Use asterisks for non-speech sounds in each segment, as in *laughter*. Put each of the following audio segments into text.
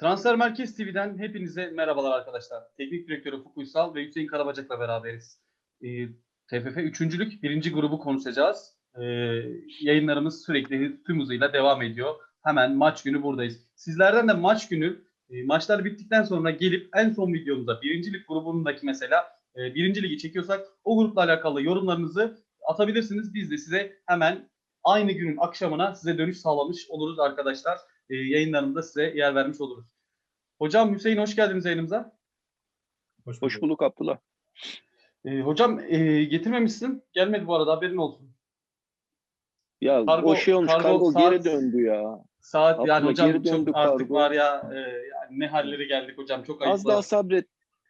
Transfer Merkez TV'den hepinize merhabalar arkadaşlar. Teknik direktörü Ufuk Uysal ve Hüseyin Karabacak'la beraberiz. Ee, TFF 3. birinci grubu konuşacağız. Ee, yayınlarımız sürekli tüm hızıyla devam ediyor. Hemen maç günü buradayız. Sizlerden de maç günü e, maçlar bittikten sonra gelip en son videomuzda birincilik grubundaki mesela e, birinci ligi çekiyorsak o grupla alakalı yorumlarınızı atabilirsiniz. Biz de size hemen aynı günün akşamına size dönüş sağlamış oluruz arkadaşlar. E, yayınlarında size yer vermiş oluruz. Hocam Hüseyin hoş geldiniz yayınımıza. Hoş bulduk Abdullah. E, hocam e, getirmemişsin. Gelmedi bu arada haberin olsun. Ya Kargo- o şey olmuş, kargo kargo, saat- geri döndü ya. Saat yani Abdullah, hocam geri çok döndü artık kargo. var ya e, yani ne halleri geldik hocam çok Az ayıplar. daha sabret.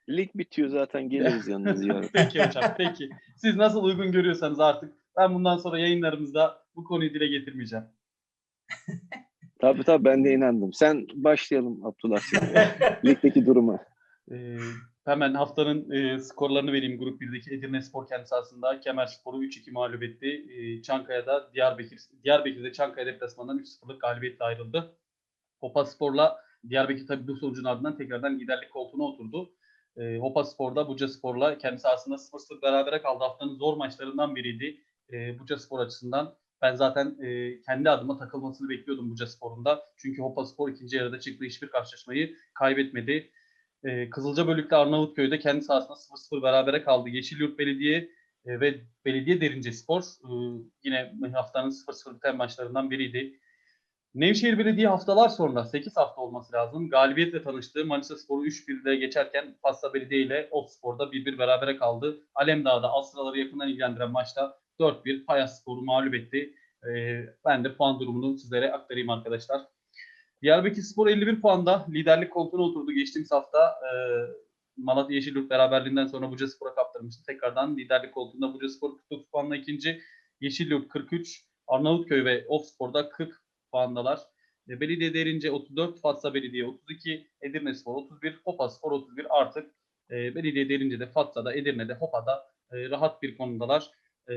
Lig bitiyor zaten geliriz yanınız yarın. *laughs* peki hocam peki. Siz nasıl uygun görüyorsanız artık ben bundan sonra yayınlarımızda bu konuyu dile getirmeyeceğim. *laughs* tabii tabii ben de inandım. Sen başlayalım Abdullah. *laughs* Ligdeki duruma. Ee, hemen haftanın e, skorlarını vereyim. Grup 1'deki Edirne Spor kendi sahasında Kemer Spor'u 3-2 mağlup etti. Ee, Çankaya'da Diyarbakır, Diyarbakır'da Çankaya deplasmanından 3-0'lık galibiyetle ayrıldı. Hopa Spor'la Diyarbakır tabii bu sonucun ardından tekrardan liderlik koltuğuna oturdu. Ee, Hopa Spor'da Buca Spor'la kendi sahasında 0-0 berabere kaldı. Haftanın zor maçlarından biriydi. Ee, Buca Spor açısından. Ben zaten e, kendi adıma takılmasını bekliyordum Buca Spor'un da. Çünkü Hopa Spor ikinci yarıda çıktığı hiçbir karşılaşmayı kaybetmedi. Ee, Kızılcabölük'te Arnavutköy'de kendi sahasında 0-0 berabere kaldı. Yeşilyurt Belediye e, ve Belediye Derince Spor e, yine haftanın 0-0 biten maçlarından biriydi. Nevşehir Belediye haftalar sonra 8 hafta olması lazım. Galibiyetle tanıştığı Manisa Spor'u 3-1'de geçerken Pasta Belediye ile Ot Spor'da 1-1 berabere kaldı. Alemdağ'da Astraları yakından ilgilendiren maçta 4-1 Payas Spor'u mağlup etti. Ee, ben de puan durumunu sizlere aktarayım arkadaşlar. Diyarbakır Spor 51 puanda liderlik koltuğuna oturdu geçtiğimiz hafta. E, Malatya Yeşilyurt beraberliğinden sonra Buca Spor'a kaptırmıştı. Tekrardan liderlik koltuğunda Buca Spor 49 puanla ikinci. Yeşilyurt 43, Arnavutköy ve Ofspor'da 40 puandalar. E, Belediye Derince 34, Fatsa Belediye 32, Edirne Spor 31, Hopa Spor 31 artık. E, Belediye Derince'de, Fatsa'da, Edirne'de, Hopa'da e, rahat bir konudalar. E,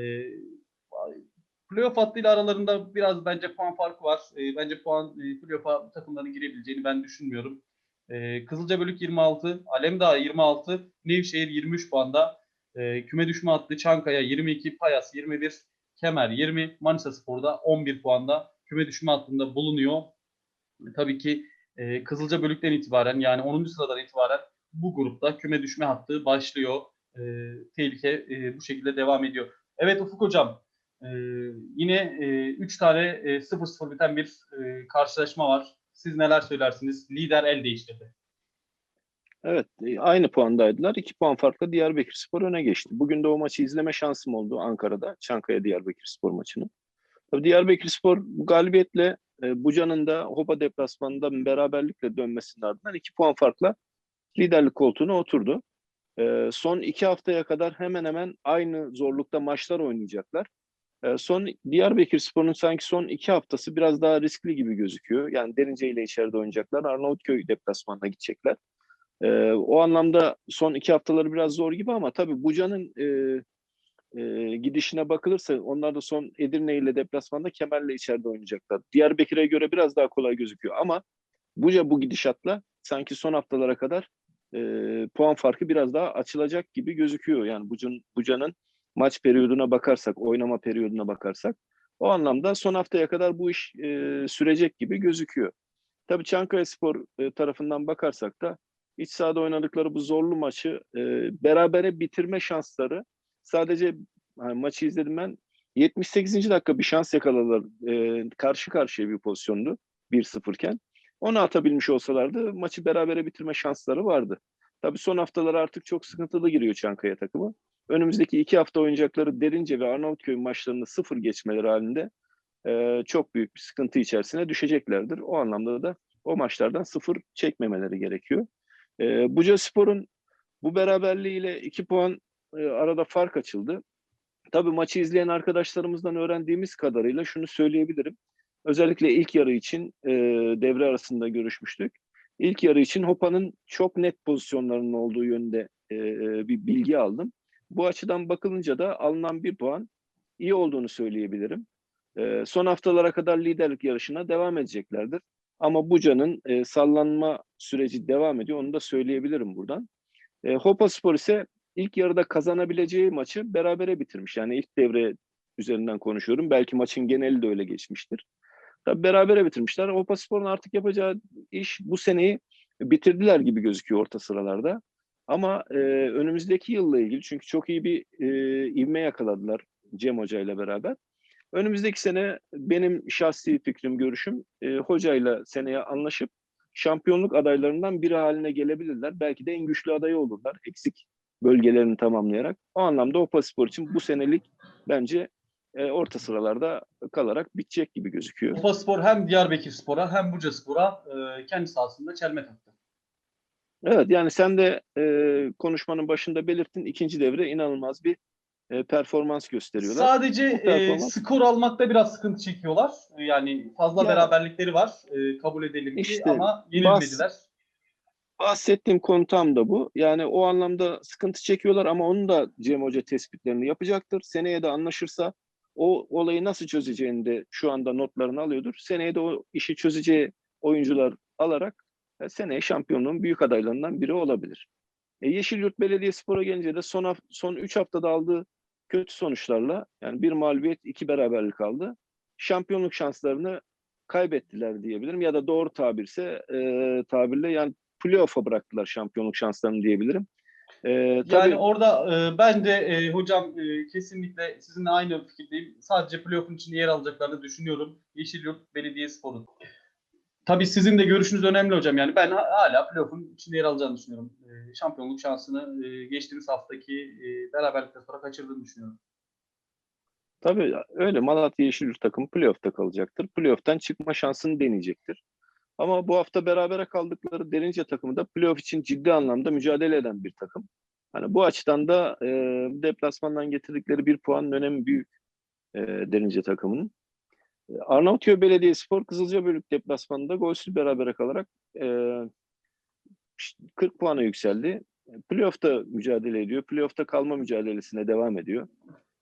playoff hattıyla aralarında biraz bence puan farkı var. E, bence puan e, playoff'a takımların girebileceğini ben düşünmüyorum. E, Kızılcabölük 26, Alemdağ 26, Nevşehir 23 puanda. E, küme düşme hattı Çankaya 22, Payas 21, Kemer 20, Manisa Spor'da 11 puanda küme düşme hattında bulunuyor. E, tabii ki e, Kızılcabölük'ten itibaren yani 10. sıradan itibaren bu grupta küme düşme hattı başlıyor. Tehlike e, bu şekilde devam ediyor. Evet Ufuk Hocam, ee, yine 3 tane e, 0-0 biten bir e, karşılaşma var. Siz neler söylersiniz? Lider el değiştirdi. Evet e, aynı puandaydılar. İki puan farkla Diyarbakır Spor öne geçti. Bugün de o maçı izleme şansım oldu Ankara'da. Çankaya Diyarbakır Spor maçını. Tabii Diyarbakır Spor bu galibiyetle e, Buca'nın da Hopa deplasmanında beraberlikle dönmesinin ardından iki puan farkla liderlik koltuğuna oturdu. Son iki haftaya kadar hemen hemen aynı zorlukta maçlar oynayacaklar. E, son Diyarbakır Spor'un sanki son iki haftası biraz daha riskli gibi gözüküyor. Yani Derince ile içeride oynayacaklar. Arnavutköy deplasmanına gidecekler. O anlamda son iki haftaları biraz zor gibi ama tabii Buca'nın gidişine bakılırsa onlar da son Edirne ile deplasmanda Kemer'le içeride oynayacaklar. Diyarbakır'a göre biraz daha kolay gözüküyor ama Buca bu gidişatla sanki son haftalara kadar e, puan farkı biraz daha açılacak gibi gözüküyor. Yani Buca'nın Buca'nın maç periyoduna bakarsak, oynama periyoduna bakarsak o anlamda son haftaya kadar bu iş e, sürecek gibi gözüküyor. Tabii Çankaya Spor e, tarafından bakarsak da iç sahada oynadıkları bu zorlu maçı e, berabere bitirme şansları sadece hani maçı izledim ben 78. dakika bir şans yakaladılar. E, karşı karşıya bir pozisyondu 1-0 iken. Onu atabilmiş olsalardı maçı berabere bitirme şansları vardı. Tabii son haftalar artık çok sıkıntılı giriyor Çankaya takımı. Önümüzdeki iki hafta oynayacakları Derince ve Arnavutköy maçlarında sıfır geçmeleri halinde e, çok büyük bir sıkıntı içerisine düşeceklerdir. O anlamda da o maçlardan sıfır çekmemeleri gerekiyor. E, Buca Spor'un bu beraberliğiyle iki puan e, arada fark açıldı. Tabii maçı izleyen arkadaşlarımızdan öğrendiğimiz kadarıyla şunu söyleyebilirim. Özellikle ilk yarı için e, devre arasında görüşmüştük. İlk yarı için Hopa'nın çok net pozisyonlarının olduğu yönde e, bir bilgi aldım. Bu açıdan bakılınca da alınan bir puan iyi olduğunu söyleyebilirim. E, son haftalara kadar liderlik yarışına devam edeceklerdir. Ama Buca'nın e, sallanma süreci devam ediyor. Onu da söyleyebilirim buradan. E, Hopa Spor ise ilk yarıda kazanabileceği maçı berabere bitirmiş. Yani ilk devre üzerinden konuşuyorum. Belki maçın geneli de öyle geçmiştir. Tabii berabere bitirmişler. Hopa Spor'un artık yapacağı iş bu seneyi bitirdiler gibi gözüküyor orta sıralarda. Ama e, önümüzdeki yılla ilgili çünkü çok iyi bir e, ivme yakaladılar Cem Hoca ile beraber. Önümüzdeki sene benim şahsi fikrim, görüşüm e, hocayla seneye anlaşıp şampiyonluk adaylarından biri haline gelebilirler. Belki de en güçlü adayı olurlar eksik bölgelerini tamamlayarak. O anlamda Hopa Spor için bu senelik bence e, orta sıralarda kalarak bitecek gibi gözüküyor. Kupa Spor hem Diyarbakır Spor'a hem Buca Spor'a e, kendi sahasında çelme taktı. Evet yani sen de e, konuşmanın başında belirttin ikinci devre inanılmaz bir e, performans gösteriyorlar. Sadece e, performans- skor almakta biraz sıkıntı çekiyorlar. E, Yani fazla Ya- beraberlikleri var. E, kabul edelim ki İşte ama yenilmediler. Bahsettiğim konu tam da bu. Yani o anlamda sıkıntı çekiyorlar ama onun da Cem Hoca tespitlerini yapacaktır. Seneye de anlaşırsa o olayı nasıl çözeceğini de şu anda notlarını alıyordur. Seneye de o işi çözeceği oyuncular alarak e, seneye şampiyonluğun büyük adaylarından biri olabilir. E, Yeşilyurt Belediyespor'a gelince de son haf- son 3 haftada aldığı kötü sonuçlarla yani bir mağlubiyet, iki beraberlik aldı. Şampiyonluk şanslarını kaybettiler diyebilirim ya da doğru tabirse e, tabirle yani playoff'a bıraktılar şampiyonluk şanslarını diyebilirim. E, Yani tabii orada e, ben de e, hocam e, kesinlikle sizinle aynı fikirdeyim. Sadece playoff'un içinde yer alacaklarını düşünüyorum. Yeşilyurt Belediyespor'un. Tabii sizin de görüşünüz önemli hocam. Yani ben ha- hala playoff'un içinde yer alacağını düşünüyorum. E, şampiyonluk şansını e, geçtiğimiz haftaki e, beraberlikten sonra kaçırdığını düşünüyorum. Tabii öyle Malatya Yeşilyurt takımı playoff'ta kalacaktır. Playoff'tan çıkma şansını deneyecektir. Ama bu hafta berabere kaldıkları Derince takımı da playoff için ciddi anlamda mücadele eden bir takım. Hani bu açıdan da e, deplasmandan getirdikleri bir puanın önemi büyük e, Derince takımının. E, Arnavutköy Belediyespor Kızılcabölük deplasmanında golsüz berabere kalarak e, 40 puana yükseldi. Playoff'ta mücadele ediyor. Playoff'ta kalma mücadelesine devam ediyor.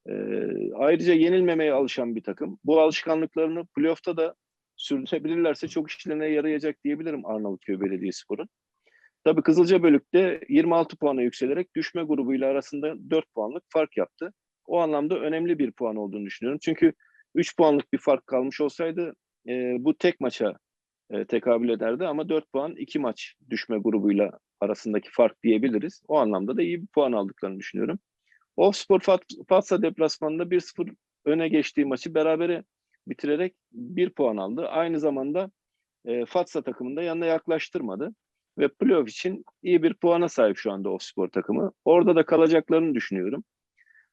Ee, ayrıca yenilmemeye alışan bir takım. Bu alışkanlıklarını playoff'ta da sürdürebilirlerse çok işlerine yarayacak diyebilirim Arnavutköy Belediyespor'un. Tabii Kızılcabölük'te 26 puana yükselerek düşme grubuyla arasında 4 puanlık fark yaptı. O anlamda önemli bir puan olduğunu düşünüyorum. Çünkü 3 puanlık bir fark kalmış olsaydı e, bu tek maça e, tekabül ederdi ama 4 puan 2 maç düşme grubuyla arasındaki fark diyebiliriz. O anlamda da iyi bir puan aldıklarını düşünüyorum. Offspor Fat- Fatsa deplasmanında 1-0 öne geçtiği maçı berabere bitirerek 1 puan aldı. Aynı zamanda e, Fatsa takımında yanına yaklaştırmadı ve playoff için iyi bir puana sahip şu anda Offspor takımı. Orada da kalacaklarını düşünüyorum.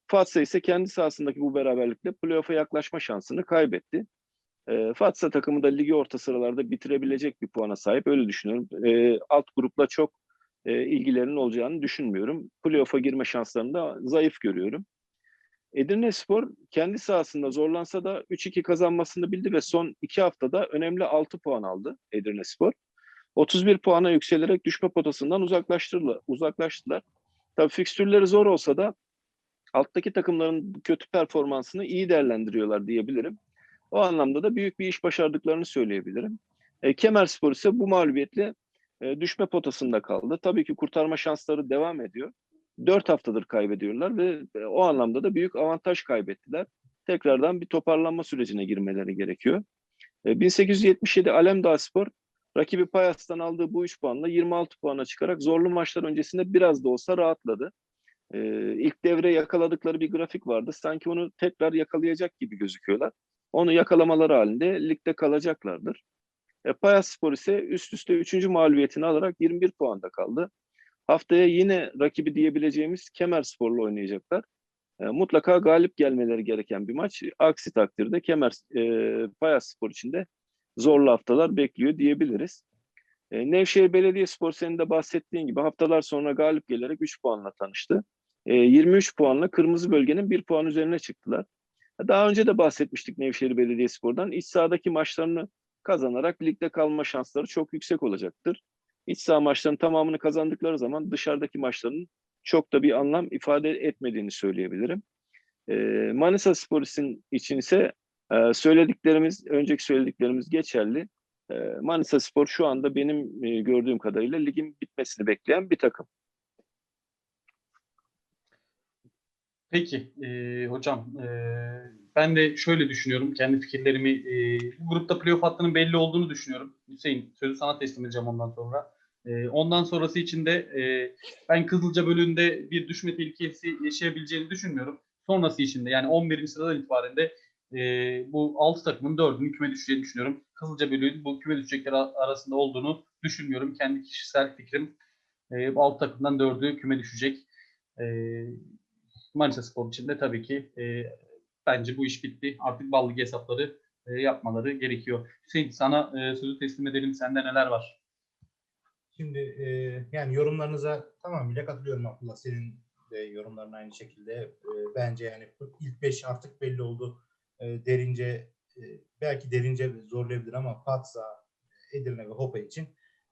Fatsa ise kendi sahasındaki bu beraberlikle playoff'a yaklaşma şansını kaybetti. E, Fatsa takımı da ligi orta sıralarda bitirebilecek bir puana sahip öyle düşünüyorum. E, alt grupla çok e, ilgilerinin olacağını düşünmüyorum. Playoff'a girme şanslarını da zayıf görüyorum. Edirne Spor kendi sahasında zorlansa da 3-2 kazanmasını bildi ve son 2 haftada önemli 6 puan aldı Edirne Spor. 31 puana yükselerek düşme potasından uzaklaştılar. Tabii fikstürleri zor olsa da alttaki takımların kötü performansını iyi değerlendiriyorlar diyebilirim. O anlamda da büyük bir iş başardıklarını söyleyebilirim. E, Kemerspor ise bu mağlubiyetle e, düşme potasında kaldı. Tabii ki kurtarma şansları devam ediyor. Dört haftadır kaybediyorlar ve e, o anlamda da büyük avantaj kaybettiler. Tekrardan bir toparlanma sürecine girmeleri gerekiyor. E, 1877 Alemdağ Spor rakibi Payas'tan aldığı bu 3 puanla 26 puana çıkarak zorlu maçlar öncesinde biraz da olsa rahatladı. E, ilk devre yakaladıkları bir grafik vardı. Sanki onu tekrar yakalayacak gibi gözüküyorlar. Onu yakalamaları halinde ligde kalacaklardır. E, Payas Spor ise üst üste 3. mağlubiyetini alarak 21 puanda kaldı. Haftaya yine rakibi diyebileceğimiz Kemer Spor'la oynayacaklar. E, mutlaka galip gelmeleri gereken bir maç. Aksi takdirde Kemer e, Payas Spor için de zorlu haftalar bekliyor diyebiliriz. E, Nevşehir Belediyespor senin de bahsettiğin gibi haftalar sonra galip gelerek 3 puanla tanıştı. E, 23 puanla kırmızı bölgenin 1 puan üzerine çıktılar. Daha önce de bahsetmiştik Nevşehir Belediyespor'dan. İç sahadaki maçlarını kazanarak ligde kalma şansları çok yüksek olacaktır. İç saha maçlarının tamamını kazandıkları zaman dışarıdaki maçların çok da bir anlam ifade etmediğini söyleyebilirim. E, Manisa Spor için ise e, söylediklerimiz, önceki söylediklerimiz geçerli. E, Manisa Spor şu anda benim e, gördüğüm kadarıyla ligin bitmesini bekleyen bir takım. Peki e, hocam e, ben de şöyle düşünüyorum kendi fikirlerimi e, grupta playoff hattının belli olduğunu düşünüyorum. Hüseyin sözü sana teslim edeceğim ondan sonra. E, ondan sonrası için de e, ben Kızılca bölümünde bir düşme tehlikesi yaşayabileceğini düşünmüyorum. Sonrası için de yani 11. sıradan itibaren de e, bu 6 takımın 4'ünün küme düşeceğini düşünüyorum. Kızılca bölümünün bu küme düşecekler arasında olduğunu düşünmüyorum. Kendi kişisel fikrim e, bu 6 takımdan 4'ü küme düşecek. E, Manisa Spor için de tabii ki bence bu iş bitti. Artık bal ligi hesapları yapmaları gerekiyor. Hüseyin sana sözü teslim edelim. Sende neler var? Şimdi e, yani yorumlarınıza tamamıyla katılıyorum Abdullah. Senin de yorumların aynı şekilde. E, bence yani ilk 5 artık belli oldu. E, derince e, belki derince zorlayabilir ama Patsa, Edirne ve Hopa için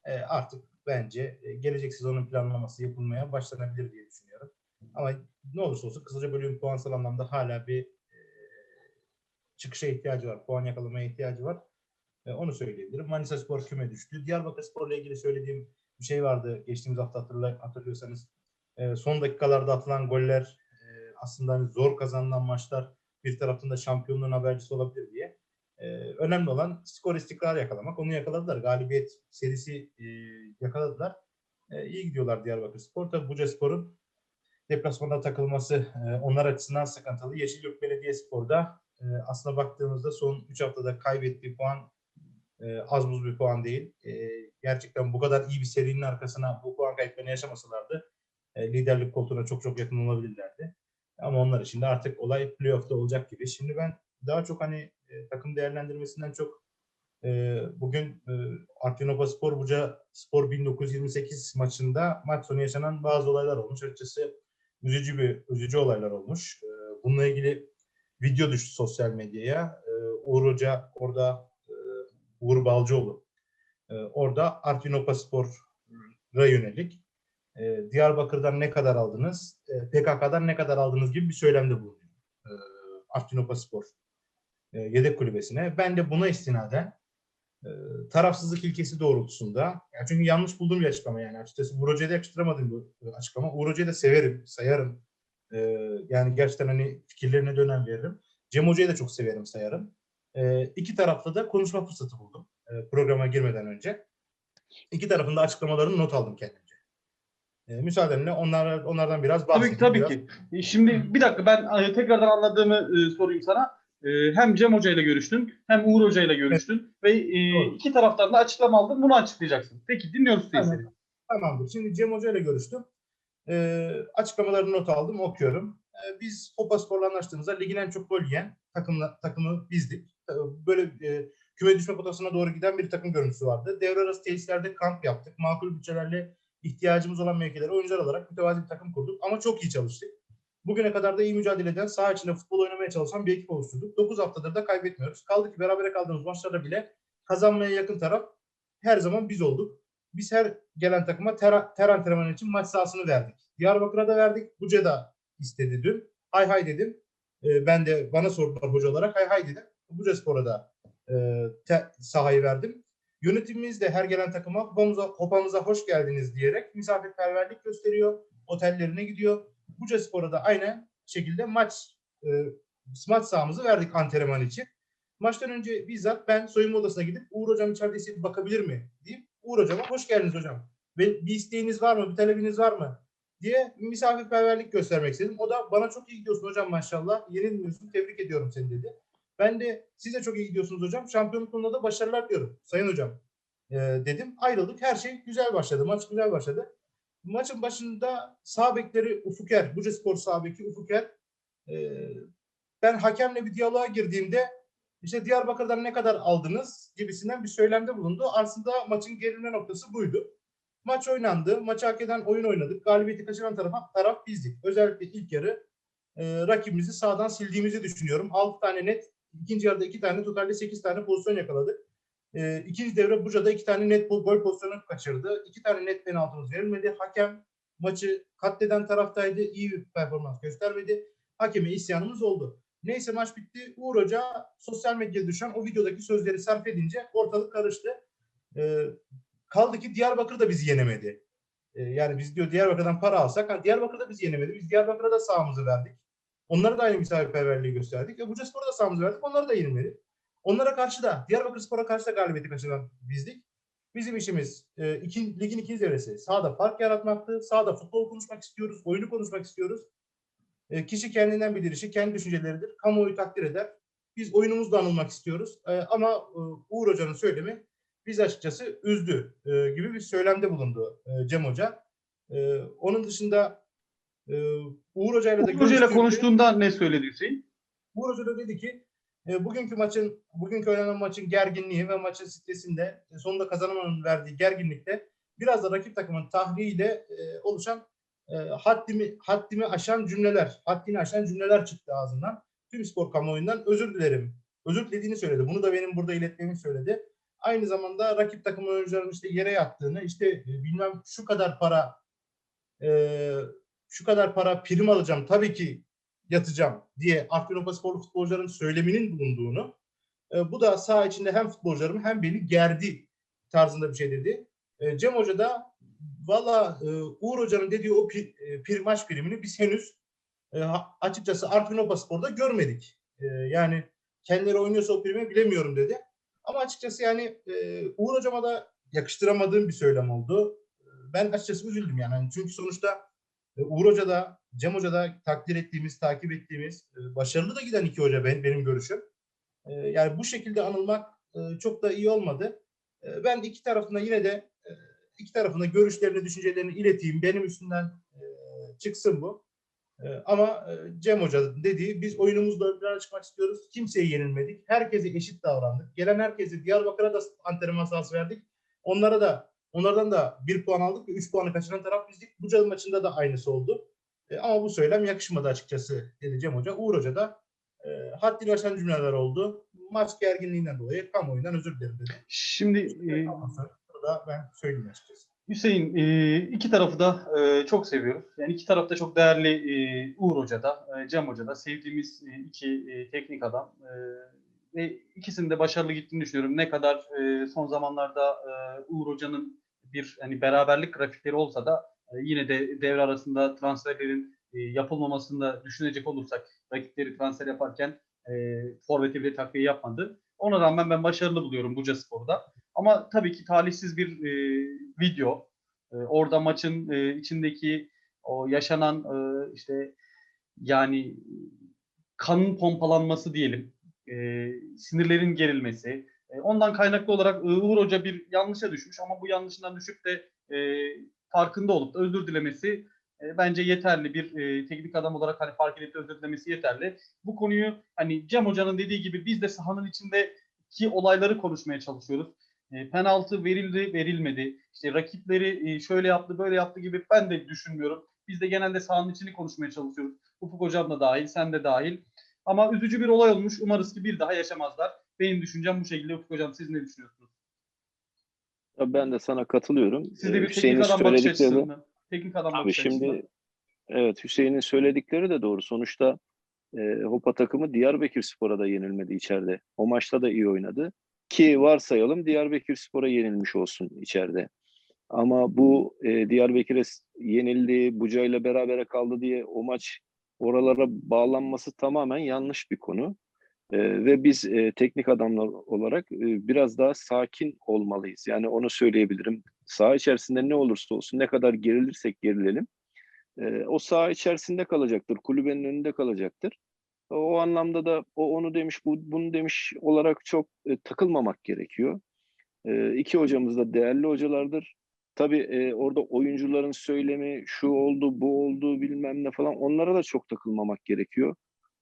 e, artık bence e, gelecek sezonun planlaması yapılmaya başlanabilir diye düşünüyorum. Ama ne olursa olsun Kızılca bölüm puansal anlamda hala bir e, çıkışa ihtiyacı var. Puan yakalamaya ihtiyacı var. Onu söyleyebilirim. Manisa Spor küme düştü. Diyarbakır Spor'la ilgili söylediğim bir şey vardı. Geçtiğimiz hafta hatırla, hatırlıyorsanız. E, son dakikalarda atılan goller e, aslında hani zor kazanılan maçlar bir taraftan da şampiyonluğun habercisi olabilir diye. E, önemli olan skor istikrarı yakalamak. Onu yakaladılar. Galibiyet serisi e, yakaladılar. E, iyi gidiyorlar Diyarbakır Spor. Tabii Buca Spor'un deplasmanda takılması e, onlar açısından sıkıntılı. Yeşilyurt Belediyespor'da e, aslında baktığımızda son 3 haftada kaybettiği puan e, az buz bir puan değil. E, gerçekten bu kadar iyi bir serinin arkasına bu puan kayıplarını yaşamasalardı e, liderlik koltuğuna çok çok yakın olabilirlerdi. Ama onlar için de artık olay playoff'ta olacak gibi. Şimdi ben daha çok hani e, takım değerlendirmesinden çok e, bugün e, Artvin Spor Buca Spor 1928 maçında maç sonu yaşanan bazı olaylar olmuş. Açıkçası üzücü bir üzücü olaylar olmuş. E, bununla ilgili video düştü sosyal medyaya. E, Uğur Hoca orada Uğur Balcıoğlu e, orada Artvin Spor'a yönelik e, Diyarbakır'dan ne kadar aldınız, e, PKK'dan ne kadar aldınız gibi bir söylemde bulunuyor. E, Artvin Spor e, yedek kulübesine. Ben de buna istinaden e, tarafsızlık ilkesi doğrultusunda, yani çünkü yanlış bulduğum bir açıklama yani açıkçası Uğur Hoca'ya da yakıştıramadığım bir açıklama. Uğur Hoca'yı da severim, sayarım. E, yani gerçekten hani fikirlerine de önem veririm. Cem Hoca'yı da çok severim, sayarım. E, iki tarafta da konuşma fırsatı buldum e, programa girmeden önce. İki tarafın da açıklamalarını not aldım kendimce. E, müsaadenle onlar, onlardan biraz Tabii bahsedeyim. ki tabii biraz. ki. E, Şimdi bir dakika ben e, tekrardan anladığımı e, sorayım sana. E, hem Cem Hoca ile görüştün hem Uğur Hoca ile görüştün ve e, Doğru. iki taraftan da açıklama aldın. Bunu açıklayacaksın. Peki dinliyoruz seni. Tamam. Tamamdır. Şimdi Cem Hoca ile görüştüm. Ee, açıklamalarını not aldım, okuyorum. Ee, biz Hopa Spor'la anlaştığımızda ligin en çok gol yiyen takımla, takımı bizdik. Ee, Böyle e, küme düşme potasına doğru giden bir takım görüntüsü vardı. Devre arası tesislerde kamp yaptık. Makul bütçelerle ihtiyacımız olan mevkilere oyuncular olarak mütevazi bir takım kurduk. Ama çok iyi çalıştık. Bugüne kadar da iyi mücadele eden, saha içinde futbol oynamaya çalışan bir ekip oluşturduk. 9 haftadır da kaybetmiyoruz. Kaldı ki berabere kaldığımız maçlarda bile kazanmaya yakın taraf her zaman biz olduk. Biz her gelen takıma ter, ter antrenmanı için maç sahasını verdik. Diyarbakır'a da verdik. Buca da istedi dün. Hay hay dedim. Ee, ben de bana sordular hoca olarak. Hay hay dedim. Buca Spor'a da e, te- sahayı verdim. Yönetimimiz de her gelen takıma hopamıza, hopamıza hoş geldiniz diyerek misafirperverlik gösteriyor. Otellerine gidiyor. Buca Spor'a da aynı şekilde maç e, maç sahamızı verdik antrenman için. Maçtan önce bizzat ben soyunma odasına gidip Uğur hocam içeride isteyip bakabilir mi deyip Uğur hocama hoş geldiniz hocam. Ve bir isteğiniz var mı, bir talebiniz var mı diye misafirperverlik göstermek istedim. O da bana çok iyi gidiyorsun hocam maşallah. Yenilmiyorsun, tebrik ediyorum seni dedi. Ben de siz de çok iyi gidiyorsunuz hocam. Şampiyonluk da başarılar diyorum sayın hocam. Ee, dedim. Ayrıldık. Her şey güzel başladı. Maç güzel başladı. Maçın başında sağ bekleri Ufuker, Buca Spor sağ beki Ufuker. Ee, ben hakemle bir diyaloğa girdiğimde işte Diyarbakır'dan ne kadar aldınız gibisinden bir söylemde bulundu. Aslında maçın gerilme noktası buydu. Maç oynandı. Maçı hak eden oyun oynadık. Galibiyeti kaçıran taraf, taraf bizdik. Özellikle ilk yarı e, rakibimizi sağdan sildiğimizi düşünüyorum. 6 tane net, ikinci yarıda 2 tane, totalde 8 tane pozisyon yakaladık. E, ikinci devre Buca'da 2 tane net gol pozisyonu kaçırdı. 2 tane net penaltımız verilmedi. Hakem maçı katleden taraftaydı. İyi bir performans göstermedi. Hakeme isyanımız oldu. Neyse maç bitti. Uğur Hoca sosyal medyaya düşen o videodaki sözleri sarf edince ortalık karıştı. E, kaldı ki Diyarbakır da bizi yenemedi. E, yani biz diyor Diyarbakır'dan para alsak, ha, Diyarbakır da bizi yenemedi. Biz Diyarbakır'a da sahamızı verdik. Onlara da aynı misafirperverliği gösterdik. E, Bucaspor'a da sahamızı verdik. Onları da yenilmedi. Onlara karşı da, Diyarbakır Spor'a karşı da galibiyeti kaçıran bizdik. Bizim işimiz e, iki, ligin ikinci devresi. Sahada fark yaratmaktı. Sahada futbol konuşmak istiyoruz. Oyunu konuşmak istiyoruz. E, kişi kendinden bilir işi, kendi düşünceleridir. Kamuoyu takdir eder. Biz oyunumuzla anılmak istiyoruz. E, ama e, Uğur Hoca'nın söylemi biz açıkçası üzdü e, gibi bir söylemde bulundu e, Cem Hoca. E, onun dışında e, Uğur Hoca'yla da Uğur Hoca'yla görüştüğümde- konuştuğunda ne söyledi Hüseyin? Uğur Hoca da dedi ki e, bugünkü maçın, bugünkü oynanan maçın gerginliği ve maçın stresinde e, sonunda kazanamanın verdiği gerginlikte biraz da rakip takımın tahriğiyle e, oluşan e, haddimi, haddimi aşan cümleler, haddini aşan cümleler çıktı ağzından. Tüm spor kamuoyundan özür dilerim. Özür dilediğini söyledi. Bunu da benim burada iletmemi söyledi. Aynı zamanda rakip takım oyuncularının işte yere yattığını, işte e, bilmem şu kadar para e, şu kadar para prim alacağım tabii ki yatacağım diye Afyonpasporlu futbolcuların söyleminin bulunduğunu e, bu da saha içinde hem futbolcularımı hem beni gerdi tarzında bir şey dedi. E, Cem Hoca da valla e, Uğur Hoca'nın dediği o pi, e, prim, maç primini biz henüz e, açıkçası Afyonpaspor'da görmedik. E, yani kendileri oynuyorsa o primi bilemiyorum dedi. Ama açıkçası yani e, Uğur Hocama da yakıştıramadığım bir söylem oldu. E, Ben açıkçası üzüldüm yani. Hani Çünkü sonuçta Uğur Hoca da, Cem Hoca da takdir ettiğimiz, takip ettiğimiz, e, başarılı da giden iki hoca ben, benim görüşüm. E, Yani bu şekilde anılmak e, çok da iyi olmadı. Ben iki tarafına yine de iki tarafına görüşlerini, düşüncelerini ileteyim. Benim üstünden çıksın bu. Ama Cem Hoca dediği biz oyunumuzla ön çıkmak istiyoruz. Kimseye yenilmedik. Herkese eşit davrandık. Gelen herkese Diyarbakır'a da antrenman sahası verdik. Onlara da Onlardan da bir puan aldık ve üç puanı kaçıran taraf bizdik. Bu Buca maçında da aynısı oldu. E, ama bu söylem yakışmadı açıkçası dedi Cem Hoca. Uğur Hoca da e, haddini aşan cümleler oldu. Maç gerginliğinden dolayı kamuoyundan özür dilerim dedi. Şimdi e, da ben söyleyeyim açıkçası. Hüseyin e, iki tarafı da e, çok seviyoruz. Yani iki tarafta çok değerli e, Uğur Hoca da, e, Cem Hoca da sevdiğimiz e, iki e, teknik adam. E, ve ikisinin de başarılı gittiğini düşünüyorum. Ne kadar e, son zamanlarda e, Uğur Hoca'nın bir hani beraberlik grafikleri olsa da e, yine de devre arasında transferlerin e, yapılmamasını da düşünecek olursak rakipleri transfer yaparken e, forveti bile takviye yapmadı. Ona rağmen ben başarılı buluyorum Buca Spor'da. Ama tabii ki talihsiz bir e, video. E, orada maçın e, içindeki o yaşanan e, işte yani kanın pompalanması diyelim, e, sinirlerin gerilmesi. E, ondan kaynaklı olarak Uğur Hoca bir yanlışa düşmüş ama bu yanlışından düşüp de e, farkında olup da özür dilemesi e, bence yeterli. Bir e, teknik adam olarak hani fark edip de özür dilemesi yeterli. Bu konuyu hani Cem Hoca'nın dediği gibi biz de sahanın içindeki olayları konuşmaya çalışıyoruz. E, penaltı verildi, verilmedi. İşte rakipleri e, şöyle yaptı, böyle yaptı gibi ben de düşünmüyorum. Biz de genelde sahanın içini konuşmaya çalışıyoruz. Ufuk Hocam da dahil, sen de dahil. Ama üzücü bir olay olmuş. Umarız ki bir daha yaşamazlar. Benim düşüncem bu şekilde. Ufuk Hocam siz ne düşünüyorsunuz? Tabii Ben de sana katılıyorum. Siz de Ee, bir Hüseyin'in teknik adam bakış açısından. Teknik adam bakış şimdi açısından. evet Hüseyin'in söyledikleri de doğru. Sonuçta e, Hopa takımı Diyarbakır Spor'a da yenilmedi içeride. O maçta da iyi oynadı. Ki varsayalım Diyarbakır Spor'a yenilmiş olsun içeride. Ama bu e, Diyarbakır'a s- yenildi, Buca ile berabere kaldı diye o maç oralara bağlanması tamamen yanlış bir konu. E, ve biz e, teknik adamlar olarak e, biraz daha sakin olmalıyız. Yani onu söyleyebilirim. Saha içerisinde ne olursa olsun ne kadar gerilirsek gerilelim e, o saha içerisinde kalacaktır. Kulübenin önünde kalacaktır. O anlamda da o onu demiş, bu bunu demiş olarak çok e, takılmamak gerekiyor. E, iki hocamız da değerli hocalardır. Tabii e, orada oyuncuların söylemi şu oldu, bu oldu bilmem ne falan onlara da çok takılmamak gerekiyor.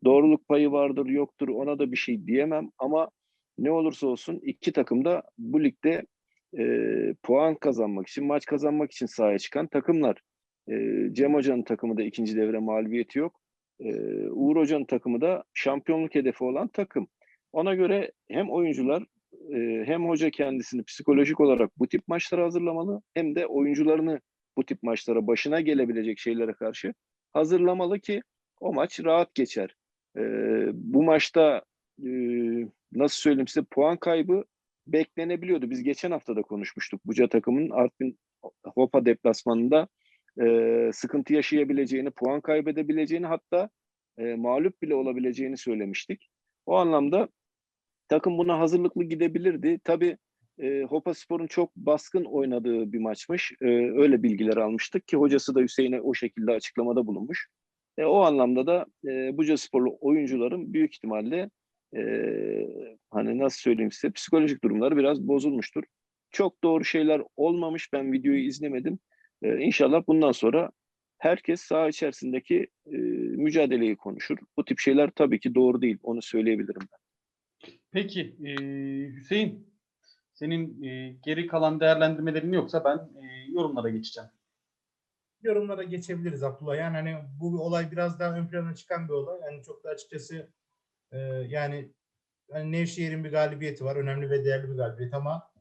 Doğruluk payı vardır, yoktur ona da bir şey diyemem ama ne olursa olsun iki takım da bu ligde e, puan kazanmak için, maç kazanmak için sahaya çıkan takımlar. E, Cem Hoca'nın takımı da ikinci devre mağlubiyeti yok. E, Uğur Hoca'nın takımı da şampiyonluk hedefi olan takım. Ona göre hem oyuncular e, hem hoca kendisini psikolojik olarak bu tip maçlara hazırlamalı hem de oyuncularını bu tip maçlara başına gelebilecek şeylere karşı hazırlamalı ki o maç rahat geçer. E, bu maçta e, nasıl söyleyeyim size puan kaybı beklenebiliyordu. Biz geçen hafta da konuşmuştuk. Buca takımın Artvin Hopa deplasmanında e, sıkıntı yaşayabileceğini, puan kaybedebileceğini hatta e, mağlup bile olabileceğini söylemiştik. O anlamda takım buna hazırlıklı gidebilirdi. Tabii e, Hopa Spor'un çok baskın oynadığı bir maçmış. E, öyle bilgiler almıştık ki hocası da Hüseyin'e o şekilde açıklamada bulunmuş. E, o anlamda da e, Buca Sporlu oyuncuların büyük ihtimalle e, hani nasıl söyleyeyim size psikolojik durumları biraz bozulmuştur. Çok doğru şeyler olmamış. Ben videoyu izlemedim. E, inşallah bundan sonra herkes saha içerisindeki e, mücadeleyi konuşur. Bu tip şeyler tabii ki doğru değil. Onu söyleyebilirim ben. Peki e, Hüseyin senin e, geri kalan değerlendirmelerin yoksa ben e, yorumlara geçeceğim. Yorumlara geçebiliriz Abdullah. Yani hani bu olay biraz daha ön plana çıkan bir olay. Yani çok da açıkçası e, yani hani Nevşehir'in bir galibiyeti var. Önemli ve değerli bir galibiyet ama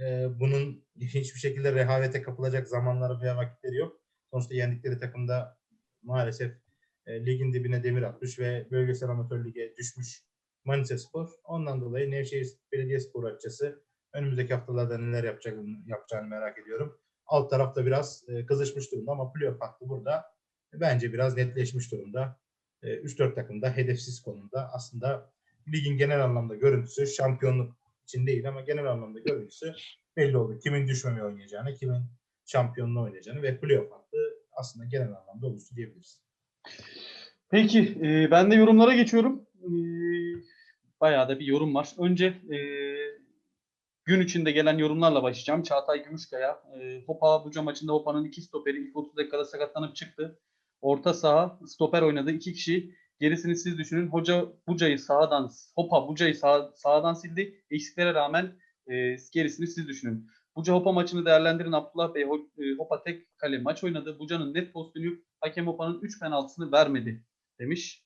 e, bunun hiçbir şekilde rehavete kapılacak zamanları veya vakitleri yok. Sonuçta yendikleri takımda maalesef e, ligin dibine demir atmış ve bölgesel amatör lige düşmüş Manisa Spor. Ondan dolayı Nevşehir Belediyespor açıkçası önümüzdeki haftalarda neler yapacağını, yapacağını merak ediyorum alt tarafta biraz e, kızışmış durumda ama playoff hattı burada e, bence biraz netleşmiş durumda. E, 3-4 takım da hedefsiz konumda. Aslında ligin genel anlamda görüntüsü şampiyonluk için değil ama genel anlamda görüntüsü belli oldu. Kimin düşmemeye oynayacağını, kimin şampiyonluğu oynayacağını ve playoff hattı aslında genel anlamda oluştu diyebiliriz. Peki e, ben de yorumlara geçiyorum. E, bayağı da bir yorum var. Önce e, gün içinde gelen yorumlarla başlayacağım. Çağatay Gümüşkaya, e, Hopa Buca maçında Hopa'nın iki stoperi ilk 30 dakikada sakatlanıp çıktı. Orta saha stoper oynadı. iki kişi. Gerisini siz düşünün. Hoca Buca'yı sağdan, Hopa Buca'yı sağ, sağdan sildi. Eksiklere rağmen e, gerisini siz düşünün. Buca Hopa maçını değerlendirin. Abdullah Bey e, Hopa tek kale maç oynadı. Buca'nın net pozisyonu. Hakem Hopa'nın 3 penaltısını vermedi demiş.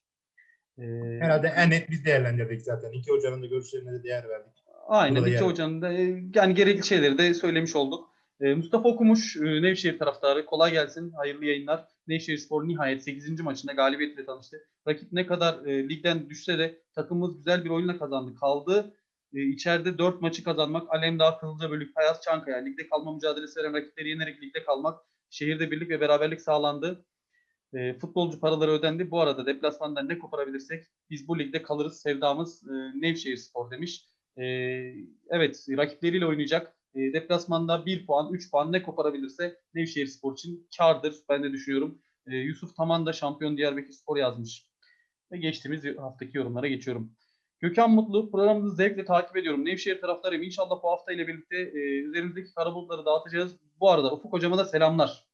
E, Herhalde en net biz değerlendirdik zaten. İki hocanın da görüşlerine de değer verdik. Aynen iki yani. hocanın da e, yani gerekli şeyleri de söylemiş olduk. E, Mustafa Okumuş, e, Nevşehir taraftarı. Kolay gelsin, hayırlı yayınlar. Nevşehir Spor nihayet 8. maçında galibiyetle tanıştı. Rakip ne kadar e, ligden düşse de takımımız güzel bir oyunla kazandı. Kaldı e, içeride 4 maçı kazanmak. Alemdağ, Kızılcabölük, Hayat Çankaya. Ligde kalma mücadelesi veren rakipleri yenerek ligde kalmak. Şehirde birlik ve beraberlik sağlandı. E, futbolcu paraları ödendi. Bu arada deplasmandan ne koparabilirsek biz bu ligde kalırız. Sevdamız e, Nevşehir Spor demiş. E, evet rakipleriyle oynayacak. E, deplasmanda 1 puan, 3 puan ne koparabilirse Nevşehir Spor için kardır. Ben de düşünüyorum. E, Yusuf Taman da şampiyon Diyarbakır Spor yazmış. Ve geçtiğimiz haftaki yorumlara geçiyorum. Gökhan Mutlu, programınızı zevkle takip ediyorum. Nevşehir taraftarıyım. İnşallah bu hafta ile birlikte e, üzerimizdeki kara bulutları dağıtacağız. Bu arada Ufuk Hocama da selamlar.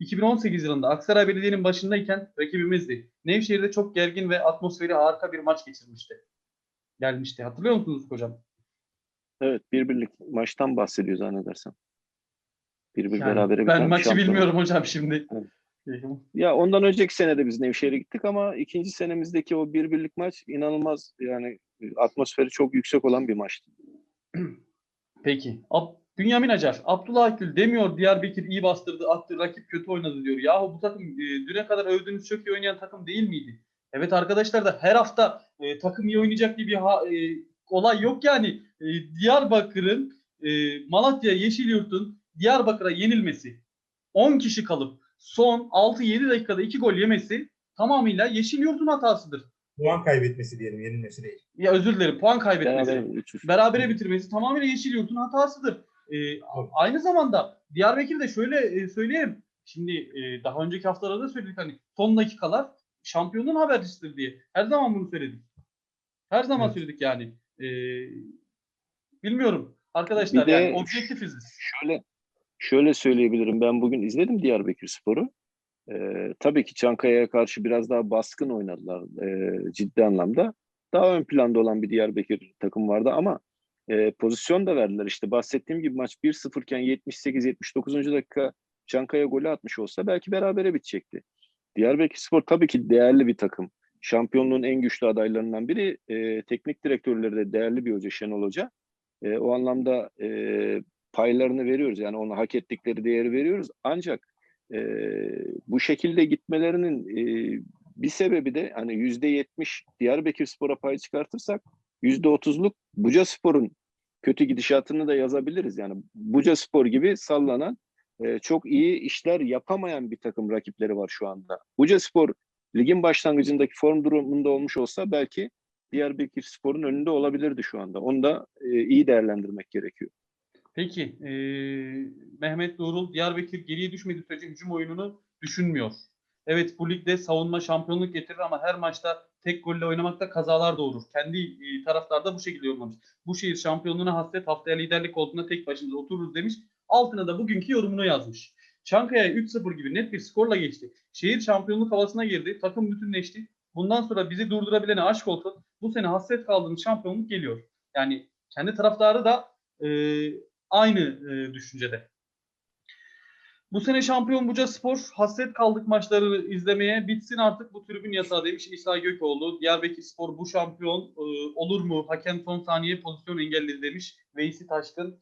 2018 yılında Aksaray Belediye'nin başındayken rakibimizdi. Nevşehir'de çok gergin ve atmosferi harika bir maç geçirmişti. Gelmişti. Hatırlıyor musunuz Hocam? Evet, bir birlik maçtan bahsediyor zannedersem. Bir bir Yani berabere ben maçı şampiyon. bilmiyorum hocam şimdi. Ya ondan önceki sene de biz Nevşehir'e gittik ama ikinci senemizdeki o bir birlik maç inanılmaz yani atmosferi çok yüksek olan bir maçtı. *clears throat* Peki. Ab Bünyamin Acar. Abdullah Akgül demiyor Diyarbakır iyi bastırdı attı rakip kötü oynadı diyor. Yahu bu takım e, düne kadar övdüğünüz çok iyi oynayan takım değil miydi? Evet arkadaşlar da her hafta e, takım iyi oynayacak diye bir ha- e, olay yok yani. E, Diyarbakır'ın e, Malatya Yeşilyurt'un Diyarbakır'a yenilmesi 10 kişi kalıp son 6-7 dakikada 2 gol yemesi tamamıyla Yeşilyurt'un hatasıdır. Puan kaybetmesi diyelim, yenilmesi değil. Ya özür dilerim puan kaybetmesi. Beraber 3-3. berabere bitirmesi tamamıyla Yeşilyurt'un hatasıdır. A- aynı zamanda Diyarbakır'da şöyle e, söyleyeyim. Şimdi e, daha önceki haftalarda da söyledik hani son dakikalar şampiyonun habercisidir diye. Her zaman bunu söyledik. Her zaman Evet. söyledik yani. Ee, bilmiyorum. Arkadaşlar yani objektifiz. biz. Şöyle şöyle söyleyebilirim. Ben bugün izledim Diyarbakır Sporu. Ee, tabii ki Çankaya'ya karşı biraz daha baskın oynadılar e, ciddi anlamda. Daha ön planda olan bir Diyarbakır takım vardı ama e, pozisyon da verdiler. İşte bahsettiğim gibi maç 1-0 iken 78-79. dakika Çankaya golü atmış olsa belki berabere bitecekti. Diyarbakır Spor tabii ki değerli bir takım. Şampiyonluğun en güçlü adaylarından biri. E, teknik direktörleri de değerli bir hoca Şenol Hoca. E, o anlamda e, paylarını veriyoruz. Yani ona hak ettikleri değeri veriyoruz. Ancak e, bu şekilde gitmelerinin e, bir sebebi de hani yüzde yetmiş Diyarbakır Spor'a pay çıkartırsak yüzde otuzluk Buca Spor'un kötü gidişatını da yazabiliriz. Yani Buca Spor gibi sallanan e, çok iyi işler yapamayan bir takım rakipleri var şu anda. Buca Spor ligin başlangıcındaki form durumunda olmuş olsa belki Diyarbakır Spor'un önünde olabilirdi şu anda. Onu da e, iyi değerlendirmek gerekiyor. Peki e, Mehmet Doğrul Diyarbakır geriye düşmediği sürece hücum oyununu düşünmüyor. Evet bu ligde savunma şampiyonluk getirir ama her maçta tek golle oynamakta kazalar doğurur. Kendi e, taraftar da bu şekilde yorumlamış. Bu şehir şampiyonluğuna hasret haftaya liderlik olduğunda tek başımıza otururuz demiş. Altına da bugünkü yorumunu yazmış. Çankaya 3-0 gibi net bir skorla geçti. Şehir şampiyonluk havasına girdi. Takım bütünleşti. Bundan sonra bizi durdurabilene aşk olsun. Bu sene hasret kaldığımız şampiyonluk geliyor. Yani kendi taraftarı da e, aynı e, düşüncede. Bu sene şampiyon Buca Spor hasret kaldık maçları izlemeye. Bitsin artık bu tribün yasağı demiş İsa Gökoğlu. Diyarbakır Spor bu şampiyon e, olur mu? Hakem son saniye pozisyon engelledi demiş. Veysi Taşkın.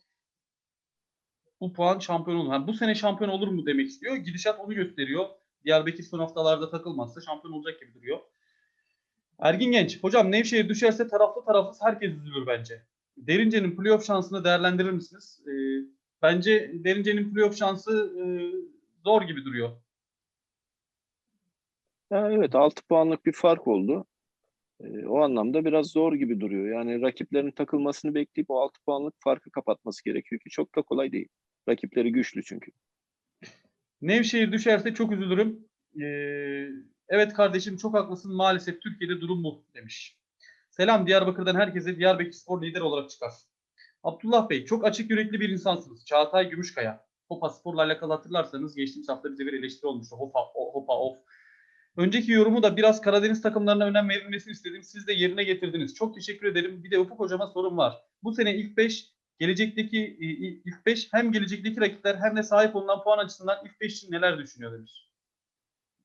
Bu puan şampiyon olur. Yani bu sene şampiyon olur mu demek istiyor. Gidişat onu gösteriyor. Diyarbakır son haftalarda takılmazsa şampiyon olacak gibi duruyor. Ergin Genç. Hocam Nevşehir düşerse taraflı tarafsız herkes üzülür bence. Derince'nin playoff şansını değerlendirir misiniz? E, bence Derince'nin playoff şansı e, zor gibi duruyor. Ya evet 6 puanlık bir fark oldu. Ee, o anlamda biraz zor gibi duruyor. Yani rakiplerin takılmasını bekleyip o 6 puanlık farkı kapatması gerekiyor ki çok da kolay değil. Rakipleri güçlü çünkü. Nevşehir düşerse çok üzülürüm. Ee, evet kardeşim çok haklısın. Maalesef Türkiye'de durum bu demiş. Selam Diyarbakır'dan herkese Diyarbakır Spor lider olarak çıkar. Abdullah Bey çok açık yürekli bir insansınız. Çağatay Gümüşkaya. Hopa Spor'la alakalı hatırlarsanız geçtiğimiz hafta bize bir eleştiri olmuştu. Hopa, hopa of. Önceki yorumu da biraz Karadeniz takımlarına önem verilmesini istedim. Siz de yerine getirdiniz. Çok teşekkür ederim. Bir de Ufuk Hocam'a sorum var. Bu sene ilk 5 gelecekteki ilk 5 hem gelecekteki rakipler hem de sahip olunan puan açısından ilk 5 için neler düşünüyor demiş.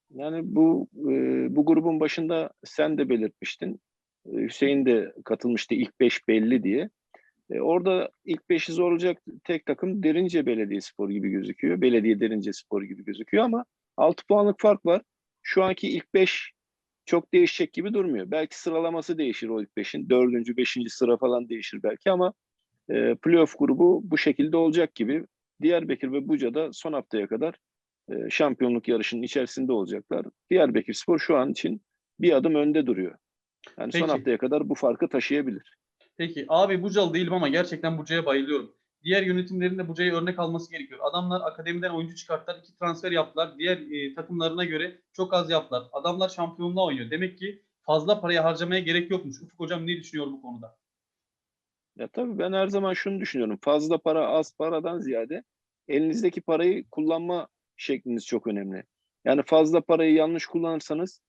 Yani bu e, bu grubun başında sen de belirtmiştin. E, Hüseyin de katılmıştı ilk 5 belli diye. E, orada ilk 5'i zorlayacak tek takım Derince Belediyespor gibi gözüküyor. Belediye Derince Spor gibi gözüküyor ama 6 puanlık fark var. Şu anki ilk 5 çok değişecek gibi durmuyor. Belki sıralaması değişir o ilk 5'in. Dördüncü, beşinci sıra falan değişir belki ama e, playoff grubu bu şekilde olacak gibi. Diyarbakır ve Buca'da son haftaya kadar e, şampiyonluk yarışının içerisinde olacaklar. Diyarbakır Spor şu an için bir adım önde duruyor. Yani son Peki. haftaya kadar bu farkı taşıyabilir. Peki abi Bucalı değilim ama gerçekten Buca'ya bayılıyorum. Diğer yönetimlerin de Buca'ya örnek alması gerekiyor. Adamlar akademiden oyuncu çıkarttılar, iki transfer yaptılar. Diğer e, takımlarına göre çok az yaptılar. Adamlar şampiyonluğa oynuyor. Demek ki fazla parayı harcamaya gerek yokmuş. Ufuk hocam ne düşünüyor bu konuda? Ya tabii ben her zaman şunu düşünüyorum. Fazla para az paradan ziyade elinizdeki parayı kullanma şekliniz çok önemli. Yani fazla parayı yanlış kullanırsanız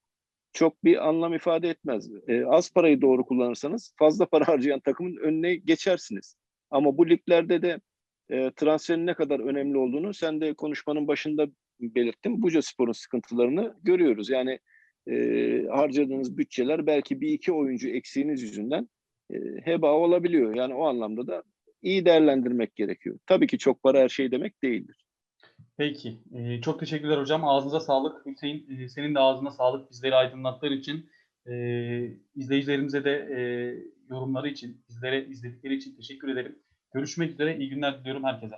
çok bir anlam ifade etmez. E, az parayı doğru kullanırsanız fazla para *laughs* harcayan takımın önüne geçersiniz. Ama bu liglerde de e, transferin ne kadar önemli olduğunu sen de konuşmanın başında belirttin. Buca Spor'un sıkıntılarını görüyoruz. Yani e, harcadığınız bütçeler belki bir iki oyuncu eksiğiniz yüzünden heba olabiliyor. Yani o anlamda da iyi değerlendirmek gerekiyor. Tabii ki çok para her şey demek değildir. Peki. e, çok teşekkürler hocam. Ağzınıza sağlık. Hüseyin e, senin de ağzına sağlık. Bizleri aydınlattığın için. E, izleyicilerimize de e, yorumları için, bizlere izledikleri için teşekkür ederim. Görüşmek üzere. İyi günler diliyorum herkese.